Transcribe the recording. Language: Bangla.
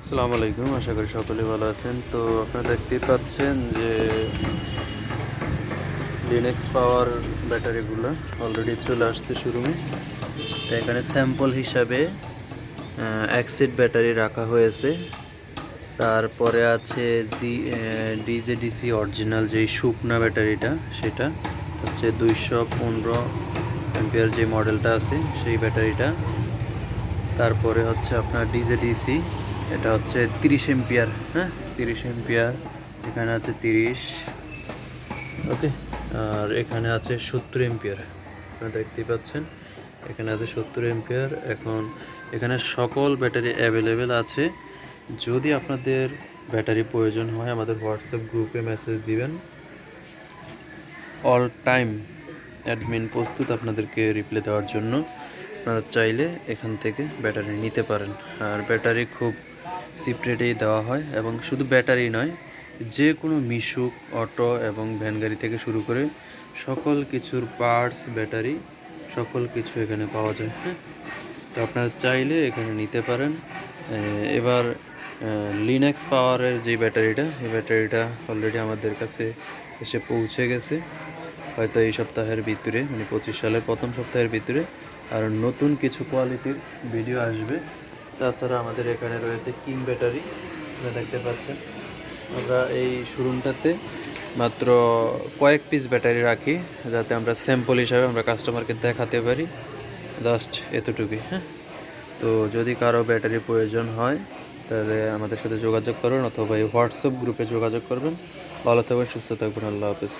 আসসালামু আলাইকুম, আশা করি সকলে ভালো আছেন। তো আপনারা দেখতেই পাচ্ছেন যে লিনেক্স পাওয়ার ব্যাটারিগুলো অলরেডি চলে আসছে শোরুমে। তো এখানে স্যাম্পল হিসাবে অ্যাক্সিড ব্যাটারি রাখা হয়েছে। তারপরে আছে জি ডিজেডিসি অরিজিনাল যেই শুকনা ব্যাটারিটা, সেটা হচ্ছে দুইশো পনেরো অ্যাম্পিয়ার যে মডেলটা আছে, সেই ব্যাটারিটা। তারপরে হচ্ছে আপনার ডিজেডিসি এটা হচ্ছে তিরিশ এম্পিয়ার হ্যাঁ? তিরিশ এম্পিয়ার, এখানে আছে তিরিশ। ওকে, আর এখানে আছে সত্তর এম্পিয়ার, আপনারা দেখতেই পাচ্ছেন। এখানে আছে সত্তর এম্পিয়ার। এখন এখানে সকল ব্যাটারি অ্যাভেলেবেল আছে। যদি আপনাদের ব্যাটারি প্রয়োজন হয়, আমাদের হোয়াটসঅ্যাপ গ্রুপে মেসেজ দিবেন। অল টাইম অ্যাডমিন প্রস্তুত আপনাদেরকে রিপ্লাই দেওয়ার জন্য। আপনারা চাইলে এখান থেকে ব্যাটারি নিতে পারেন। আর ব্যাটারি খুব চিপ রেটেই দেওয়া হয় এবং শুধু ব্যাটারি নয়, যে কোনো মিশুক, অটো এবং ভ্যান গাড়ি থেকে শুরু করে সকল কিছুর পার্টস ব্যাটারি, সকল কিছু এখানে পাওয়া যায়। হ্যাঁ তো আপনারা চাইলে এখানে নিতে পারেন। এবার লিনাক্স পাওয়ারের যে ব্যাটারিটা, এই ব্যাটারিটা অলরেডি আমাদের কাছে এসে পৌঁছে গেছে। হয়তো এই সপ্তাহের ভিতরে মানে পঁচিশ সালের প্রথম সপ্তাহের ভিতরে আর নতুন কিছু কোয়ালিটির ভিডিও আসবে। তাছাড়া আমাদের এখানে রয়েছে কিং ব্যাটারি, আপনারা দেখতে পাচ্ছেন। আমরা এই শোরুমটাতে মাত্র কয়েক পিস ব্যাটারি রাখি, যাতে আমরা স্যাম্পল হিসাবে আমরা কাস্টমারকে দেখাতে পারি জাস্ট এতটুকুই হ্যাঁ? তো যদি কারও ব্যাটারি প্রয়োজন হয়, তাহলে আমাদের সাথে যোগাযোগ করবেন অথবা এই হোয়াটসঅ্যাপ গ্রুপে যোগাযোগ করবেন। ভালো থাকবেন, সুস্থ থাকবেন, আল্লাহ হাফেজ।